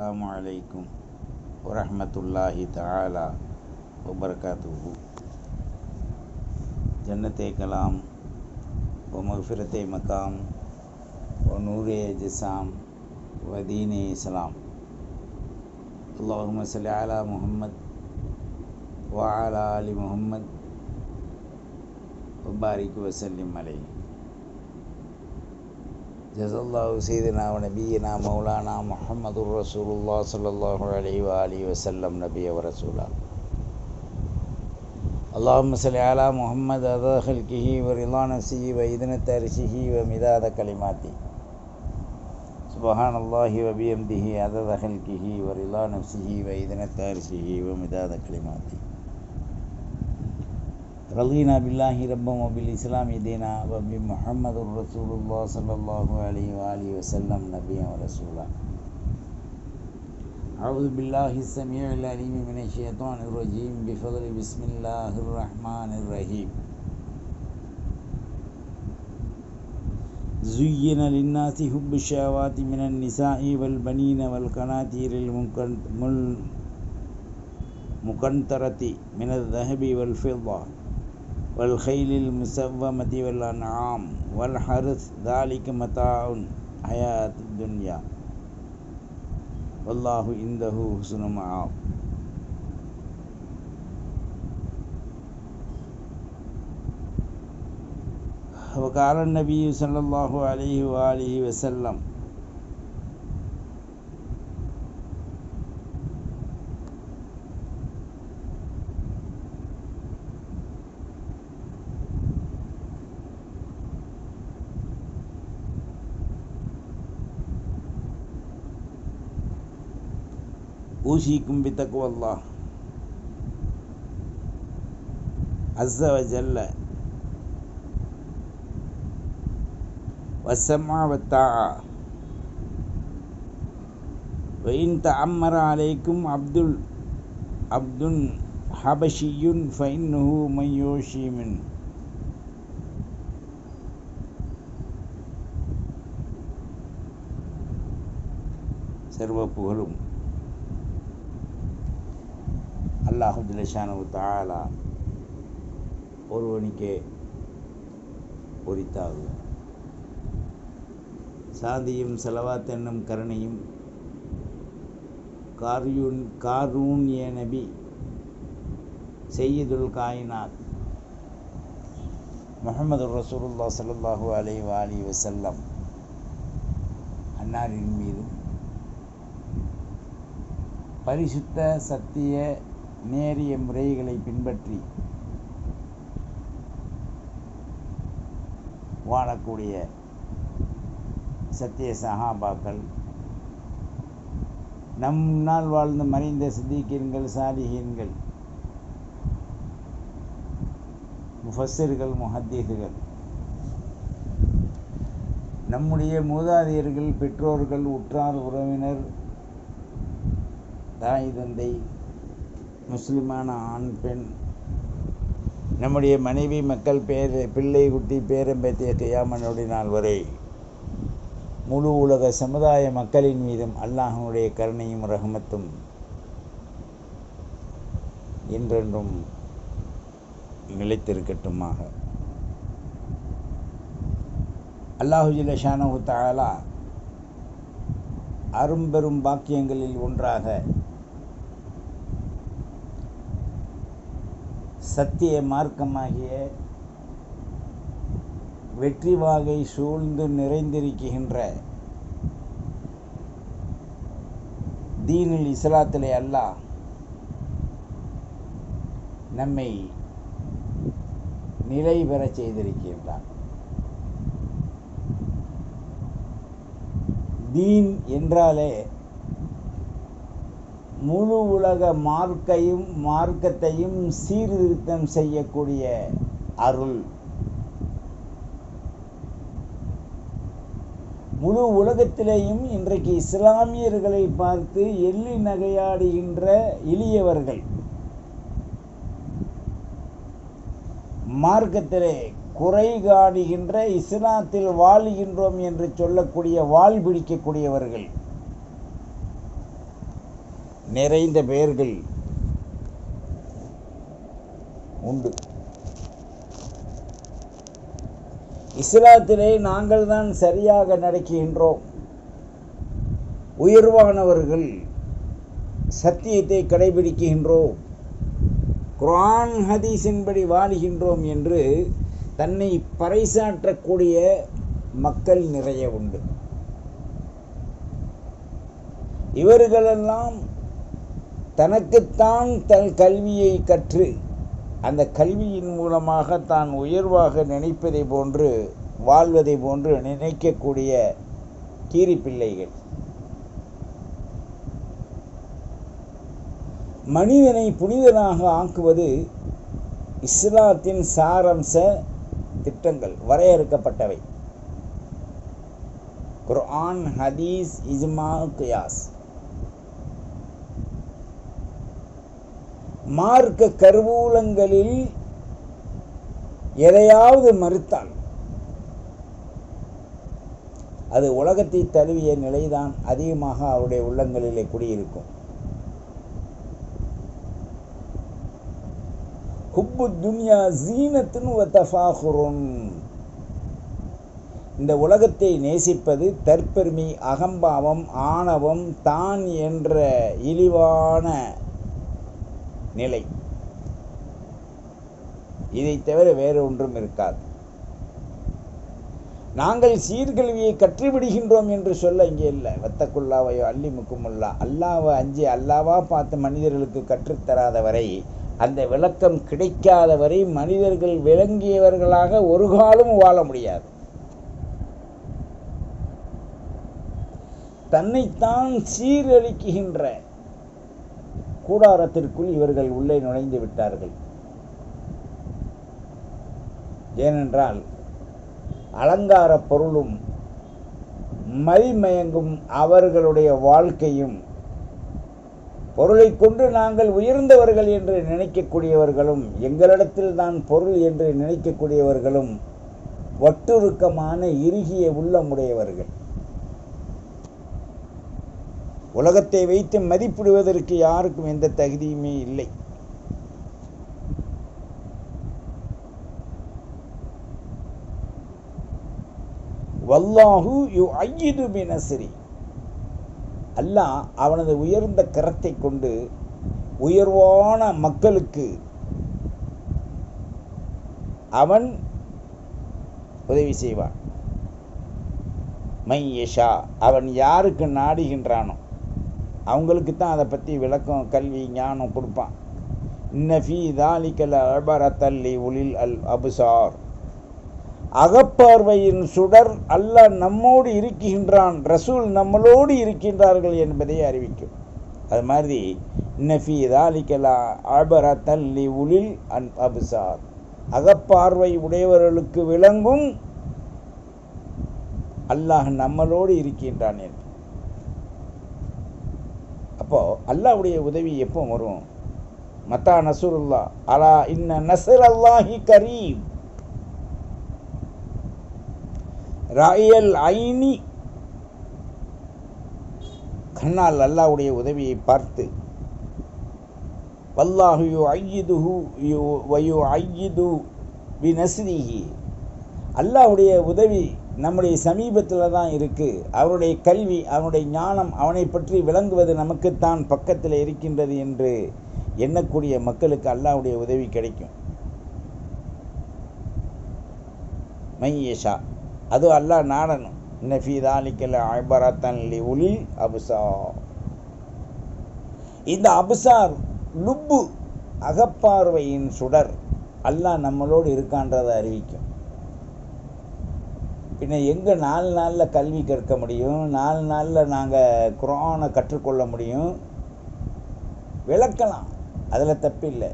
السلام عليكم ورحمة الله تعالى وبركاته. جنت کلام و مغفرت مقام و نور جسام و دین اسلام اللهم صل على محمد وعلى آل محمد وبارك وسلم عليه. جزا الله سيدنا ونبينا مولانا محمد رسول الله صلى الله عليه وآله وسلم نبي ورسولا اللهم صل على محمد عدد خلقه ورضا نفسه وإذن ترشه ومداد كلماته سبحان الله وبحمده عدد خلقه ورضا نفسه وإذن ترشه ومداد كلماته رضينا بالله ربا وبالإسلام دينا وبمحمد رسول الله صلى الله عليه وآله وسلم نبيا ورسولا. أعوذ بالله السميع العليم من الشيطان الرجيم. بفضل بسم الله الرحمن الرحيم. زين للناس حب الشهوات من النساء والبنين والقناطير المقنطرة من الذهب والفضة. والخيل المسومة والأنعام والحرث ذلك متاع حياة الدنيا. والله عنده حسن مآب وقال النبي صلى الله عليه وآله وسلم أوصيكم بتقوى الله عز وجل والسمع والطاعة وإن تأمر عليكم عبد عبد حبشي فإنه من يوشي منه சர்வ புகழும் அல்லாஹு ஜிலஷானு தாலா ஒருவனுக்கே பொறித்தாகும் சாந்தியும் செலவாத் என்னும் கருணையும் கார்யூன் காரூன் ஏ நபி செய்யதுல் காயினாத். முகமது ரசூலுல்லா சல்லாஹூ அலை வாலி வசல்லம் அன்னாரின் மீதும் பரிசுத்த சத்திய நேரிய முறைகளை பின்பற்றி வாழக்கூடிய சத்திய சஹாபாக்கள் நம் முன்னால் வாழ்ந்த மறைந்த சித்திகீன்கள் சாலிகீன்கள் முஃபஸர்கள் முஹத்தீதுகள் நம்முடைய மூதாதையர்கள் பெற்றோர்கள் உற்றார் உறவினர் தாய் தந்தை முஸ்லிமான ஆண் பெண். நம்முடைய மனைவி மக்கள் பேர் பிள்ளை குட்டி பேரம்பேத்திய கையாமனுடைய நாள் வரை முழு உலக சமுதாய மக்களின் மீதும் அல்லாஹனுடைய கருணையும் ரஹமத்தும் என்றென்றும் நிலைத்திருக்கட்டுமாக. அல்லாஹு ஜிலஷானு தாலா அரும்பெரும் பாக்கியங்களில் ஒன்றாக சத்திய மார்க்கமாகிய வெற்றி வாகை சூழ்ந்து நிறைந்திருக்கின்ற தீனில் இஸ்லாத்திலே அல்லாஹ் நம்மை நிலை பெறச் செய்திருக்கின்றான். தீன் என்றாலே முழு உலக மார்க்கையும் மார்க்கத்தையும் சீர்திருத்தம் செய்யக்கூடிய அருள். முழு உலகத்திலேயும் இன்றைக்கு இஸ்லாமியர்களை பார்த்து எள்ளி நகையாடுகின்ற எளியவர்கள். மார்க்கத்திலே குறை காணுகின்ற இஸ்லாத்தில் வாழுகின்றோம் என்று சொல்லக்கூடிய வாழ் பிடிக்கக்கூடியவர்கள். நிறைந்த பெயர்கள் உண்டு. இஸ்லாத்திலே நாங்கள் தான் சரியாக நடக்கின்றோம். உயர்வானவர்கள் சத்தியத்தை கடைபிடிக்கின்றோம். குரான் ஹதீஸின்படி வாழ்கின்றோம் என்று தன்னை பறைசாற்றக்கூடிய மக்கள் நிறைய உண்டு. இவர்களெல்லாம் தனக்குத்தான் தன் கல்வியை கற்று அந்த கல்வியின் மூலமாக தான் உயர்வாக நினைப்பதை போன்று வாழ்வதை போன்று நினைக்கக்கூடிய கீரி பிள்ளைகள் மனிதனை புனிதனாக ஆக்குவது இஸ்லாத்தின் சாரம்ச திட்டங்கள் வரையறுக்கப்பட்டவை. குர்ஆன் ஹதீஸ் இஜ்மா கியாஸ். மார்க்க கருவூலங்களில் எதையாவது மறுத்தால் அது உலகத்தை தழுவிய நிலைதான் அதிகமாக அவருடைய உள்ளங்களிலே குடியிருக்கும். ஹுப்பு துன்யா ஜீனத்தின் தஃபாகுருன். இந்த உலகத்தை நேசிப்பது தற்பெருமை அகம்பாவம் ஆணவம் தான் என்ற இழிவான நிலை. இதை தவிர வேறு ஒன்றும் இருக்காது. நாங்கள் சீர்கல்வியை கற்றுவிடுகின்றோம் என்று சொல்ல இங்கே இல்லை. வத்தக்குள்ளாவையோ அள்ளி முக்குமுல்லா அல்லாவை அஞ்சி அல்லாவா பார்த்து மனிதர்களுக்கு கற்றுத்தராத வரை அந்த விளக்கம் கிடைக்காத வரை மனிதர்கள் விளங்கியவர்களாக ஒரு காலம் வாழ முடியாது. தன்னைத்தான் சீரழிக்குகின்ற கூடாரத்திற்குள் இவர்கள் உள்ளே நுழைந்து விட்டார்கள். ஏனென்றால் அலங்கார பொருளும் மதிமயங்கும் அவர்களுடைய வாழ்க்கையும் பொருளை கொண்டு நாங்கள் உயர்ந்தவர்கள் என்று நினைக்கக்கூடியவர்களும் எங்களிடத்தில் தான் பொருள் என்று நினைக்கக்கூடியவர்களும் ஒட்டுருக்கமான இறுகிய உள்ளமுடையவர்கள் உலகத்தை வைத்து மதிப்பிடுவதற்கு யாருக்கும் எந்த தகுதியுமே இல்லை. வல்லாஹு யு ஐயிது பினசரி அல்லாஹ் அவனது உயர்ந்த கரத்தை கொண்டு உயர்வான மக்களுக்கு அவன் உதவி செய்வான். மையஷா அவன் யாருக்கு நாடுகின்றானோ அவங்களுக்கு தான் அதை பற்றி விளக்கம் கல்வி ஞானம் கொடுப்பான். இன்னஃபி தாலிக்கல் அபரத்தல்லி உலில் அல் அபுசார். அகப்பார்வையின் சுடர் அல்லாஹ் நம்மோடு இருக்கின்றான் ரசூல் நம்மளோடு இருக்கின்றார்கள் என்பதை அறிவிக்கும். அது மாதிரி இன்னஃபி அபர அபரத்தல்லி உலில் அன் அபுசார். அகப்பார்வை உடையவர்களுக்கு விளங்கும் அல்லாஹ் நம்மளோடு இருக்கின்றான் என்று அல்லாவுடைய உதவி எப்போ வரும்? மத்தா நசூருல்லா அலா இன்ன நசர் அல்லாஹி கரீம். ராயல் ஐனி கண்ணால் அல்லாஹ்வுடைய உதவியை பார்த்து வல்லாஹு யோ ஐயிதுஹு யு வயு ஐயிது பி நஸ்ரிஹி அல்லாஹ்வுடைய உதவி நம்முடைய சமீபத்தில் தான் இருக்குது அவருடைய கல்வி அவனுடைய ஞானம் அவனை பற்றி விளங்குவது நமக்குத்தான் பக்கத்தில் இருக்கின்றது என்று எண்ணக்கூடிய மக்களுக்கு அல்லாவுடைய உதவி கிடைக்கும். மையேஷா அது அல்லாஹ் நாடனும் நஃபி தாலிக்கல் அபரத்தன் லி உலில் அபுசா இந்த அபுசார் லுப்பு அகப்பார்வையின் சுடர் அல்லாஹ் நம்மளோடு இருக்கான்றதை அறிவிக்கும். பின்ன எங்கே நாலு நாளில் கல்வி கற்க முடியும்? நாலு நாளில் நாங்கள் குரானை கற்றுக்கொள்ள முடியும்? விளக்கலாம். அதில் தப்பில்லை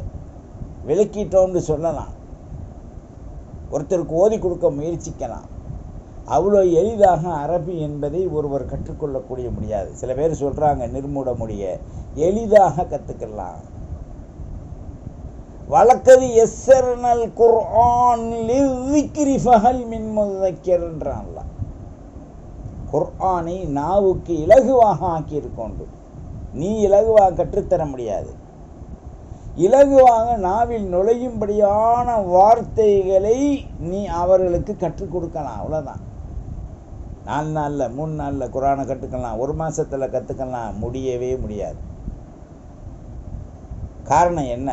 விளக்கிட்டோம்னு சொல்லலாம். ஒருத்தருக்கு ஓதி கொடுக்க முயற்சிக்கலாம். அவ்வளோ எளிதாக அரபி என்பதை ஒருவர் கற்றுக்கொள்ளக்கூடிய முடியாது. சில பேர் சொல்கிறாங்க நிர்மூட முடிய. எளிதாக கற்றுக்கலாம் வழக்கது எஸ்எர்னல் குர்ஆன் லிவிக்ரி ஃபஹல் மின் முதக்கர்ன்றான்ல குர்ஆனை நாவுக்கு இலகுவாக ஆக்கியிருக்கோண்டு. நீ இலகுவாக கற்றுத்தர முடியாது. இலகுவாக நாவில் நுழையும்படியான வார்த்தைகளை நீ அவர்களுக்கு கற்றுக் கொடுக்கலாம் அவ்வளோதான் நாலு நாளில் மூணு நாளில் குரானை கற்றுக்கலாம் ஒரு மாதத்தில் கற்றுக்கலாம் முடியவே முடியாது. காரணம் என்ன?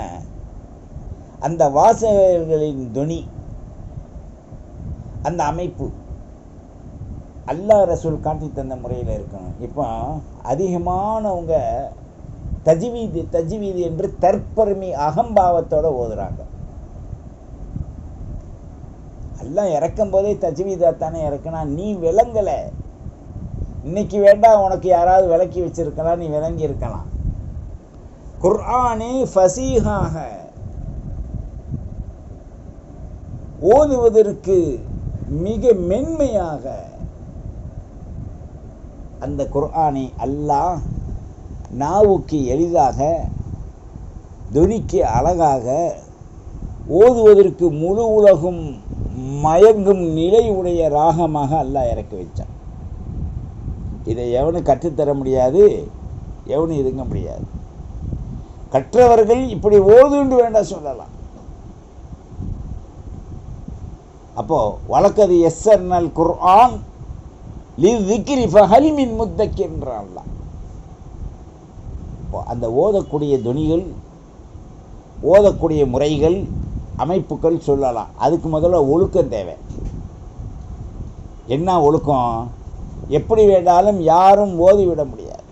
அந்த வாசகர்களின் துணி அந்த அமைப்பு. அல்லா ரசூல் காட்டி தந்த முறையில் இருக்கணும். இப்போ அதிகமானவங்க தஜ்வீது தஜ்வீது என்று தற்பெருமை அகம்பாவத்தோட ஓதுறாங்க. எல்லாம் இறக்கும் போதே தஜ்வீதா தானே இறக்குனா நீ விளங்கலை. இன்னைக்கு வேண்டாம் உனக்கு யாராவது விளக்கி வச்சிருக்கலாம் நீ விளங்கி இருக்கலாம் குர்ஆனே ஃபசீஹாக. ஓதுவதற்கு மிக மென்மையாக அந்த குர்ஆனை அல்லாஹ் நாவுக்கு எளிதாக துணிக்கு அழகாக ஓதுவதற்கு முழு உலகும் மயங்கும் நிலை உடைய ராகமாக அல்லாஹ் இறக்கி வைத்தான் இதை எவனும் கற்றுத்தர முடியாது எவனும் இதுங்க முடியாது. கற்றவர்கள் இப்படி ஓதுண்டு வேண்டாம் சொல்லலாம். அப்போது வழக்கது எஸ்எர்னல் குர்ஆன் லி விக்ரி ஃபஹல் மின் முத்தக்கின்றான் இப்போ அந்த ஓதக்கூடிய துணிகள் ஓதக்கூடிய முறைகள் அமைப்புகள் சொல்லலாம். அதுக்கு முதல்ல ஒழுக்கம் தேவை. என்ன ஒழுக்கம்? எப்படி வேண்டாலும் யாரும் ஓதிவிட முடியாது.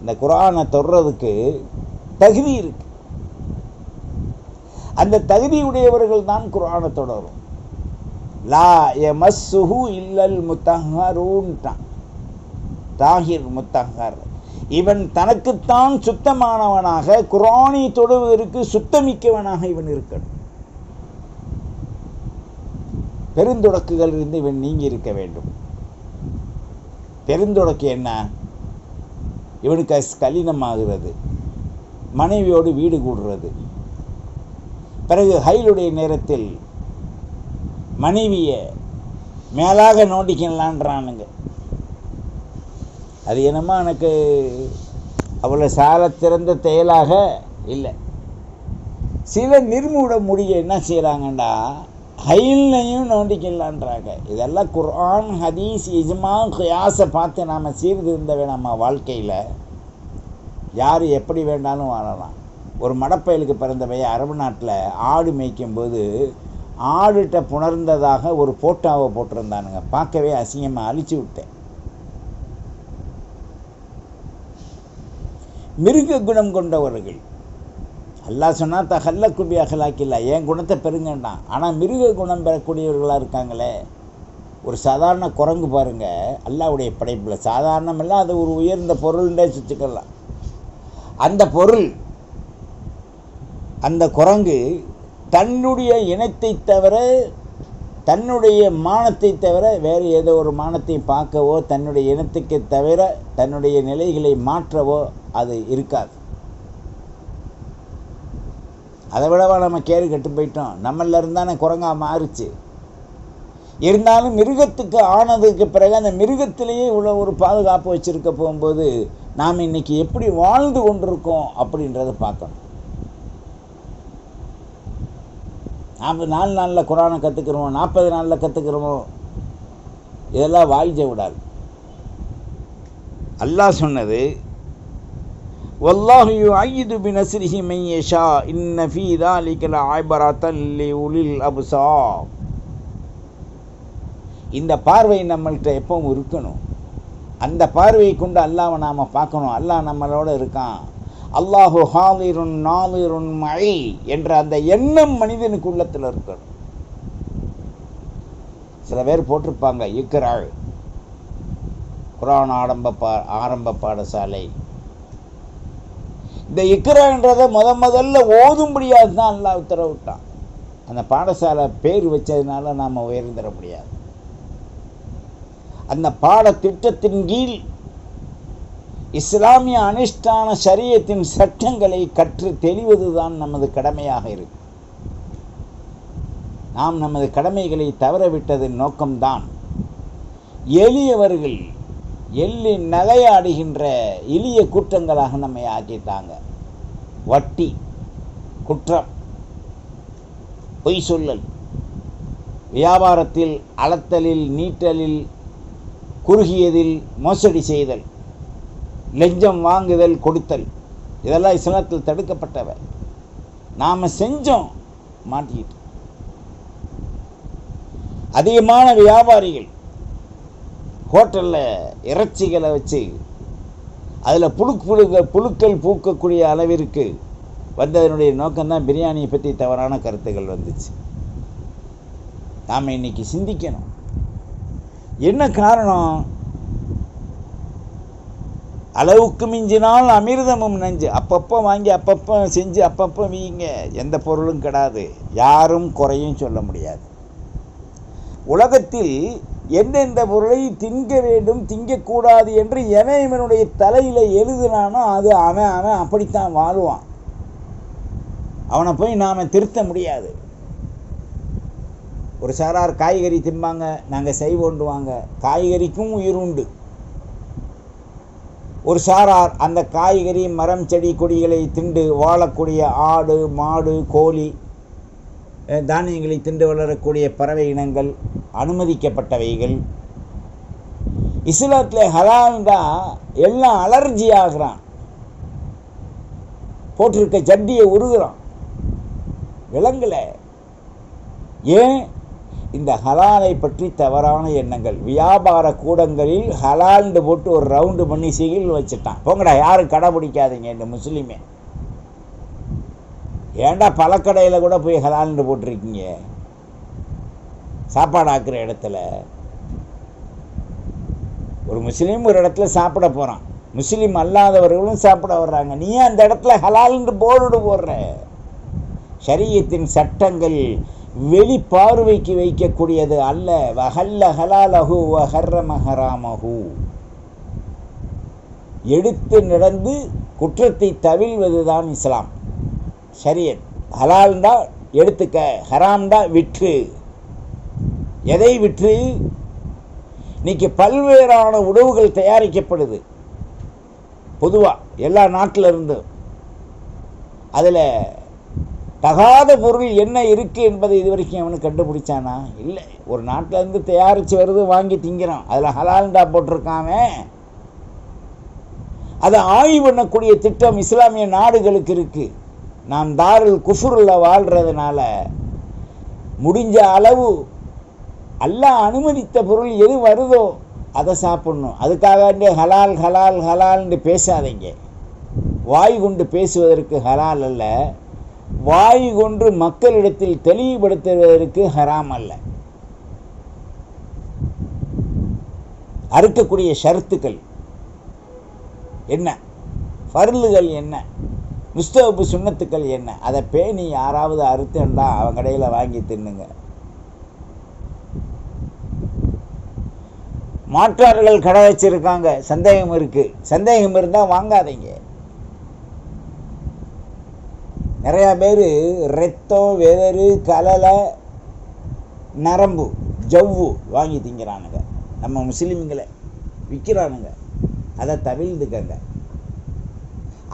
இந்த குரானை தொடுறதுக்கு தகுதி இருக்கு. அந்த தகுதியுடையவர்கள் தான் குரானை தொடரும். லா எமஸ்ஸுஹு இல்லல் முத்தஹரூன்ட்டான் தாகிர் முத்தஹர் இவன் தனக்குத்தான் சுத்தமானவனாக குரானை தொடுவதற்கு சுத்தமிக்கவனாக இவன் இருக்கணும். பெருந்தொடக்குகள் இருந்து இவன் நீங்கி இருக்க வேண்டும். பெருந்தொடக்கு என்ன? இவனுக்கு கலினமாகிறது. மனைவியோடு வீடு கூடுறது. பிறகு ஹைலுடைய நேரத்தில் மனைவியை மேலாக நோண்டிக்கலான்றானுங்க. அது என்னமோ எனக்கு அவ்வளோ சால திறந்த செயலாக இல்லை. சில நிர்மூட முடிய என்ன செய்கிறாங்கண்டா ஹைல்லையும் நோண்டிக்கலான்றாங்க. இதெல்லாம் குர்ஆன் ஹதீஸ் இஜ்மா கியாஸை பார்த்து நாம் சீர்திருந்தவே நம்ம வாழ்க்கையில் யார் எப்படி வேண்டாலும் வாழலாம். ஒரு மடப்பயலுக்கு பிறந்தவையே அரபு நாட்டில் ஆடு மேய்க்கும்போது ஆடுகிட்ட புணர்ந்ததாக ஒரு போட்டாவை போட்டிருந்தானுங்க. பார்க்கவே அசிங்கமாக அழிச்சு விட்டேன். மிருக குணம் கொண்டவர்கள். அல்லாஹ் சொன்னால் தகல்ல குபி அகலாக்கில்ல என் குணத்தை பெருங்கண்டான் ஆனால் மிருக குணம் பெறக்கூடியவர்களாக இருக்காங்களே. ஒரு சாதாரண குரங்கு பாருங்க அல்லாவுடைய படைப்பில். சாதாரணமெல்லாம் அது ஒரு உயர்ந்த பொருள்ன்றே வச்சுக்கலாம். அந்த பொருள் அந்த குரங்கு தன்னுடைய இனத்தை தவிர தன்னுடைய மானத்தை தவிர வேறு ஏதோ ஒரு மானத்தை பார்க்கவோ தன்னுடைய இனத்துக்கு தவிர தன்னுடைய நிலைகளை மாற்றவோ அது இருக்காது. அதை விடவா நம்ம கேடு கட்டு போயிட்டோம். நம்மள இருந்தானே குரங்கா மாறுச்சு. இருந்தாலும் மிருகத்துக்கு ஆனதுக்கு பிறகு அந்த மிருகத்திலேயே இவ்வளோ ஒரு பாதுகாப்பு வச்சுருக்க போகும்போது நாம் இன்னைக்கு எப்படி வாழ்ந்து கொண்டிருக்கோம் அப்படின்றத பார்க்கணும். நாற்பது நாலு நாளில் குரானை கற்றுக்கிறோம் நாற்பது நாளில் கற்றுக்கிறோம் இதெல்லாம் வாய்ஜ விடாது அல்லாஹ் சொன்னது வல்லாஹு ஐயது பி நஸ்ரிஹி மையஷா இன்ன ஃபீ தாலிகல ஆய்பராத்தன் லி உலில் அபுசா இந்த பார்வை நம்மள்கிட்ட எப்பவும் இருக்கணும். அந்த பார்வையை கொண்டு அல்லாவை நாம் பார்க்கணும். அல்லாஹ் நம்மளோட இருக்கான். அல்லாஹு ஹாலிருன் நாலிருன் மழை என்ற அந்த எண்ணம் மனிதனுக்கு உள்ளத்தில் இருக்கணும். சில பேர் போட்டிருப்பாங்க இக்ராள் குரான் ஆரம்ப பா ஆரம்ப பாடசாலை. இந்த இக்ரான்றதை முத முதல்ல ஓதும்படியாது தான் அல்லாஹ் உத்தரவிட்டான். அந்த பாடசாலை பேர் வச்சதுனால நாம் உயர்ந்துட முடியாது. அந்த பாடத்திட்டத்தின் கீழ் இஸ்லாமிய அனுஷ்டான சரியத்தின் சட்டங்களை கற்று தெளிவதுதான் நமது கடமையாக இருக்கு. நாம் நமது கடமைகளை தவறவிட்டதன் நோக்கம்தான். எளியவர்கள் எள்ளி நகையாடுகின்ற எளிய குற்றங்களாக நம்மை ஆக்கிட்டாங்க. வட்டி குற்றம் பொய் சொல்லல் வியாபாரத்தில் அளத்தலில் நீட்டலில் குறுகியதில் மோசடி செய்தல். லஞ்சம் வாங்குதல் கொடுத்தல். இதெல்லாம் இஸ்லாத்தில் தடுக்கப்பட்டவை. நாம் செஞ்சோம் மாட்டிக்கிட்டு அதிகமான வியாபாரிகள் ஹோட்டலில் இறைச்சிகளை வச்சு அதில் புழுக் புழுக்க புழுக்கள் பூக்கக்கூடிய அளவிற்கு வந்ததனுடைய நோக்கம்தான் பிரியாணியை பற்றி தவறான கருத்துக்கள் வந்துச்சு. நாம் இன்னைக்கு சிந்திக்கணும். என்ன காரணம்? அளவுக்கு மிஞ்சினால் அமிர்தமும் நஞ்சு. அப்பப்போ வாங்கி அப்பப்போ செஞ்சு அப்பப்போ வீங்க. எந்த பொருளும் கிடாது. யாரும் குறையும் சொல்ல முடியாது. உலகத்தில் எந்தெந்த பொருளை திங்க வேண்டும் திங்கக்கூடாது என்று எவன் இவனுடைய தலையில் எழுதுனானோ அது அவன் அவன் அப்படித்தான் வாழ்வான். அவனை போய் நாம் திருத்த முடியாது. ஒரு சாரார் காய்கறி திம்பாங்க நாங்கள் செய்வோண்டுவாங்க காய்கறிக்கும் உயிர் உண்டு ஒரு சாரார் அந்த காய்கறி மரம் செடி கொடிகளை திண்டு வாழக்கூடிய ஆடு மாடு கோழி தானியங்களை திண்டு வளரக்கூடிய பறவை இனங்கள் அனுமதிக்கப்பட்டவைகள். இஸ்லாத்தில் ஹலால்டா எல்லாம் அலர்ஜி ஆகுறான். போட்டிருக்க ஜட்டியை உருகுறான். விலங்குல. ஏன்? இந்த ஹலாலை பற்றி தவறான எண்ணங்கள். வியாபார கூடங்களில் ஹலால்னு போட்டு ஒரு ரவுண்டு பண்ணி சிகில் வச்சுட்டான். போங்கடா யாரும் கடைபிடிக்காதீங்க இந்த முஸ்லீமே. ஏன்டா பழக்கடையில் கூட போய் ஹலால்னு போட்டிருக்கீங்க? சாப்பாடு ஆக்குற இடத்துல. ஒரு முஸ்லீம் ஒரு இடத்துல சாப்பிட போகிறான் முஸ்லீம் அல்லாதவர்களும் சாப்பிட வர்றாங்க. நீ அந்த இடத்துல ஹலால்னு போர்டு போடுற? சரியத்தின் சட்டங்கள் வெளி பார்வைக்கு வைக்கக்கூடியது அல்ல. வஹல்ல ஹலாலஹு வஹர்ரம ஹராமஹு எடுத்து நடந்து குற்றத்தை தவிழ்வதுதான் இஸ்லாம். ஷரியத். ஹலால்டா எடுத்துக்க. ஹராம்டா விற்று. எதை விற்று? இன்னைக்கு பல்வேறான உணவுகள் தயாரிக்கப்படுது. பொதுவாக எல்லா நாட்டில் இருந்தும் அதில் தகாத பொருள் என்ன இருக்குது என்பதை இது வரைக்கும் அவனுக்கு கண்டுபிடிச்சானா? இல்லை. ஒரு நாட்டிலேருந்து தயாரித்து வருது வாங்கி திங்கிறான். அதில் ஹலால்டா போட்டிருக்காமே அதை ஆய்வு பண்ணக்கூடிய திட்டம் இஸ்லாமிய நாடுகளுக்கு இருக்குது நாம் தாருல் குஃபுரில் வாழ்கிறதுனால முடிஞ்ச அளவு எல்லாம் அனுமதித்த பொருள் எது வருதோ அதை சாப்பிடணும். அதுக்காக ஹலால் ஹலால் ஹலால்னு பேசாதீங்க. வாய் கொண்டு பேசுவதற்கு ஹலால் அல்ல. வாய் கொன்று மக்களிடத்தில் தெளிவுபடுத்துவதற்கு ஹராம் அல்ல. அறுக்கக்கூடிய ஷரத்துக்கள் என்ன? பருளுகள் என்ன? முஸ்தவப்பு சுண்ணத்துக்கள் என்ன? அதை பேணி யாராவது அறுத்துண்டா அவன் கடையில் வாங்கி தின்னுங்க. மாற்றார்கள் கடை வச்சிருக்காங்க. சந்தேகம் இருக்குது சந்தேகம் இருந்தால் வாங்காதீங்க. நிறையா பேர் ரத்தம் வெதறு கலலை நரம்பு ஜவ்வு வாங்கி திங்கிறானுங்க. நம்ம முஸ்லீம்களை விற்கிறானுங்க அதை தவிழ்ந்துக்கங்க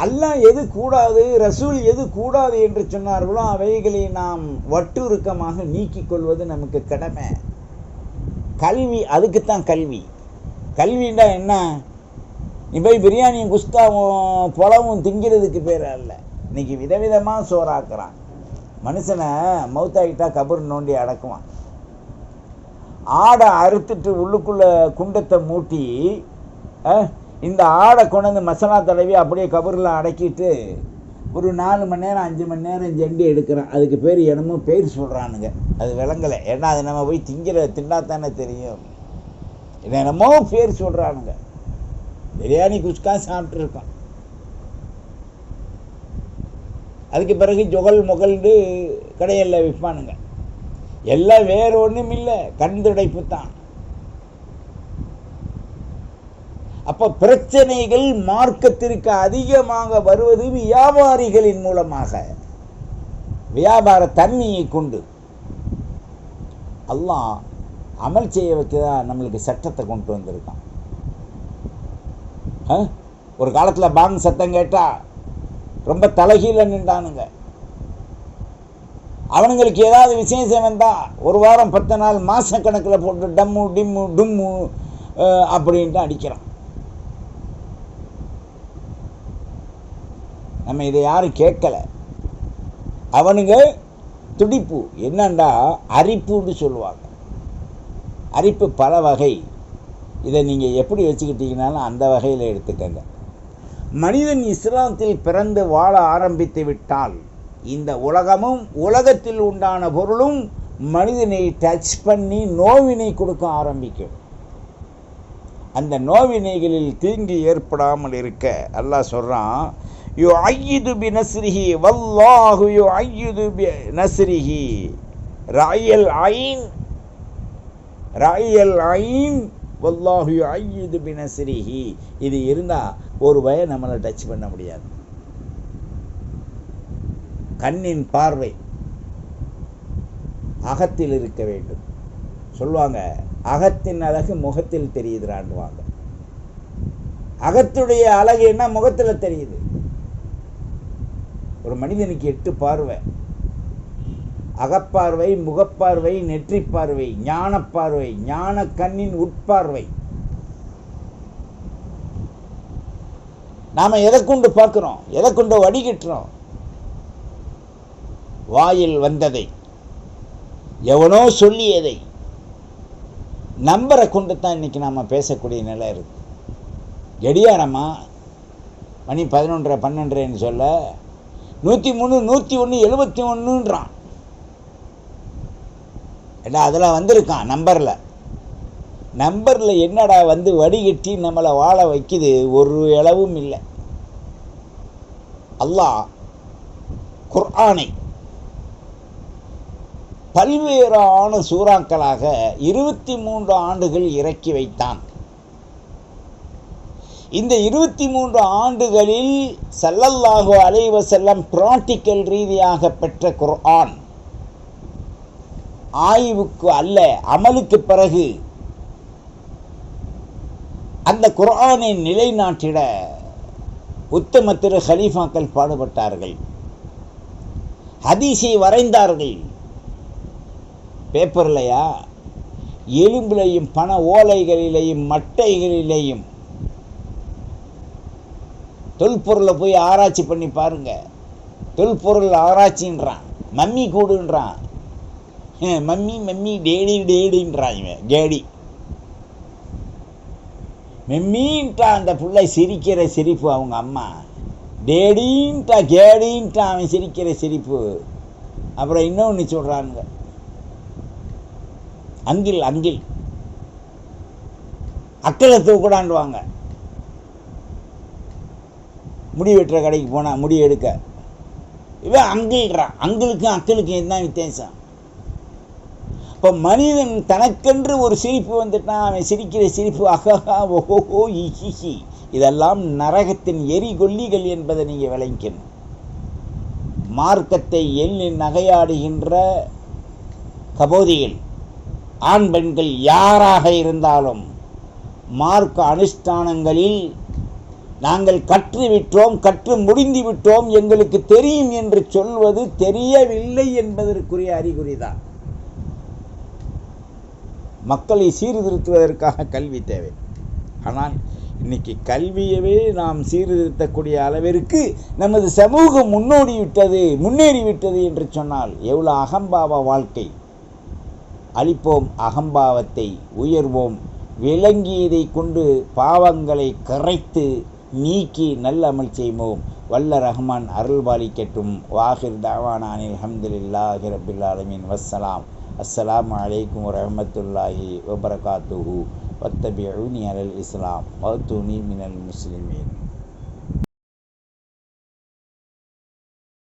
அல்லாஹ் எது கூடாது ரசூல் எது கூடாது என்று சொன்னார்களோ அவைகளை நாம் வட்டுருக்கமாக நீக்கிக் கொள்வது நமக்கு கடமை. கல்வி அதுக்குத்தான் கல்வி. கல்வின்னா என்ன? நீ போய் பிரியாணியும் குஸ்தாவும் புலவும் திங்கிறதுக்கு பேர் அல்ல. இன்னைக்கு விதவிதமாக சோறாக்குறான். மனுஷனை மௌத்தாகிட்டா கபர் நோண்டி அடக்குவான். ஆடை அறுத்துட்டு உள்ளுக்குள்ளே குண்டத்தை மூட்டி இந்த ஆடை கொண்டாந்து மசாலா தடவி அப்படியே கபரில் அடக்கிட்டு ஒரு நாலு மணி நேரம் அஞ்சு மணி நேரம் ஜெண்டி எடுக்கிறான். அதுக்கு பேர் என்னமோ பேர் சொல்கிறானுங்க அது விளங்கலை. ஏன்னா அது நம்ம போய் திங்கிற திண்டாத்தானே தெரியும். என்னென்னமோ என்னமோ பேர் சொல்கிறானுங்க பிரியாணி குஸ்கா சாப்பிட்ருக்கான் அதுக்கு பிறகு ஜொகல் முகல்னு கடையில் விற்பானுங்க. எல்லாம் வேற ஒன்றும் இல்லை கண் துடைப்பு தான். அப்போ பிரச்சனைகள் மார்க்கத்திற்கு அதிகமாக வருவது வியாபாரிகளின் மூலமாக. வியாபார தன்மையை கொண்டு. அல்லாஹ் அமல் செய்ய வைக்கதான் நம்மளுக்கு சட்டத்தை கொண்டு வந்திருக்கான். ஒரு காலத்தில் பாங் சத்தம் கேட்டா ரொம்ப தலைகீழ நின்றானுங்க. அவனுங்களுக்கு ஏதாவது விசேஷம் வந்தால் ஒரு வாரம் பத்து நாள் மாதக்கணக்கில் போட்டு டம்மு டிம்மு டும்மு அப்படின்ட்டு அடிக்கிறான். நம்ம இதை யாரும் கேட்கலை. அவனுங்க துடிப்பு. என்னண்டா? அரிப்புன்னு சொல்லுவாங்க. அரிப்பு பல வகை. இதை நீங்கள் எப்படி வச்சுக்கிட்டீங்கனாலும் அந்த வகையில் எடுத்துக்கங்க. மனிதன் இஸ்லாத்தில் பிறந்து வாழ ஆரம்பித்து விட்டால் இந்த உலகமும் உலகத்தில் உண்டான பொருளும் மனிதனை டச் பண்ணி நோவினை கொடுக்க ஆரம்பிக்கும். அந்த நோவினைகளில் தீங்கு ஏற்படாமல் இருக்க அல்லாஹ் சொல்கிறான் யோ ஐயுது பி நஸ்ரிஹி வல்லாஹு யோ ஐயுது பி நஸ்ரிஹி ராயல் ஐன் ராயல் ஐன் வல்லாஹு ஐயுது இது இருந்தால் ஒரு பய நம்மளை டச் பண்ண முடியாது. கண்ணின் பார்வை அகத்தில் இருக்க வேண்டும். சொல்லுவாங்க அகத்தின் அழகு முகத்தில் தெரியுதுறான்வாங்க அகத்துடைய அழகு என்ன? முகத்தில் தெரியுது. ஒரு மனிதனுக்கு எட்டு பார்வை. அகப்பார்வை முகப்பார்வை நெற்றி பார்வை ஞானப்பார்வை ஞான கண்ணின் உட்பார்வை. நாம் எதை கொண்டு பார்க்குறோம்? எதை கொண்டு வடிகட்டுறோம்? வாயில் வந்ததை. எவனோ சொல்லியதை. நம்பரை கொண்டு தான் இன்னைக்கு நாம் பேசக்கூடிய நிலை இருக்குது கடியாரமா மணி பதினொன்றரை பன்னெண்டுன்னு சொல்ல நூற்றி மூணு நூற்றி ஒன்று எழுபத்தி ஒன்றுன்றான் ஏடா அதில் வந்திருக்கான் நம்பரில். நம்பரில் என்னடா வந்து வடிகட்டி நம்மளை வாழ வைக்குது? ஒரு இளவும் இல்லை. அல்லாஹ் குர்ஆனை பல்வேறான சூறாக்களாக இருபத்தி மூன்று ஆண்டுகள் இறக்கி வைத்தான். இந்த இருபத்தி மூன்று ஆண்டுகளில் சல்லல்லாஹு அலைவசல்லம் பிராக்டிக்கல் ரீதியாக பெற்ற குர்ஆன் ஆய்வுக்கு அல்ல அமலுக்கு பிறகு அந்த குரானை நிலைநாட்டிட உத்தம திரு ஹலீஃபாக்கள் பாடுபட்டார்கள். ஹதீஸை வரைந்தார்கள். பேப்பர்லையா எலும்பிலையும் பண ஓலைகளிலேயும் மட்டைகளிலேயும். தொல்பொருளை போய் ஆராய்ச்சி பண்ணி பாருங்க. தொல்பொருள் ஆராய்ச்சின்றான் மம்மி கூடுன்றான். மம்மி மம்மி டேடி டேடின்றான் இவன் கேடி மெம்மின்ட்டா அந்த பிள்ளை சிரிக்கிற சிரிப்பு அவங்க அம்மா. டேடின்ட்டா கேடின்ட்டா அவன் சிரிக்கிற சிரிப்பு. அப்புறம் இன்னொன்று சொல்கிறானுங்க அங்கில் அங்கில் அக்களை தூக்கூடாண்டுவாங்க முடி வெட்டுற கடைக்கு போனால் முடி எடுக்க. இவன் அங்கில்றான் அங்கிளுக்கும் அக்களுக்கும் என்ன வித்தியாசம்? இப்போ மனிதன் தனக்கென்று ஒரு சிரிப்பு வந்துட்டான் அவன் சிரிக்கிற சிரிப்பு அகஹா ஓஹோ இஹிஹி இதெல்லாம் நரகத்தின் எரிகொல்லிகள் என்பதை நீங்கள் விளங்கிக்கணும். மார்க்கத்தை எண்ணி நகையாடுகின்ற கபோதிகள் ஆண் பெண்கள் யாராக இருந்தாலும் மார்க்க அனுஷ்டானங்களில் நாங்கள் கற்றுவிட்டோம் கற்று முடிந்து விட்டோம் எங்களுக்கு தெரியும் என்று சொல்வது தெரியவில்லை என்பதற்குரிய அறிகுறிதான். மக்களை சீர்திருத்துவதற்காக கல்வி தேவை. ஆனால் இன்னைக்கு கல்வியவே நாம் சீர்திருத்தக்கூடிய அளவிற்கு நமது சமூகம் முன்னோடி விட்டது முன்னேறி விட்டது என்று சொன்னால் எவ்வளோ அகம்பாவ வாழ்க்கை. அழிப்போம் அகம்பாவத்தை உயர்வோம் விளங்கியதை கொண்டு பாவங்களை கரைத்து நீக்கி நல்ல அமல் செய்வோம். வல்ல ரஹ்மான் அருள்பாலிக்கட்டும் வாஹிர் தாவானானில் அல்ஹம்துலில்லாஹி ரபில் ஆலமீன். வஸ்ஸலாம். அஸ்லாம் அலைக்கும் வரஹ்மத்துல்லாஹி வபரகாத்துஹு வத்தபிஉனி அலல் இஸ்லாம் வத்துனி மினல் முஸ்லிமீன்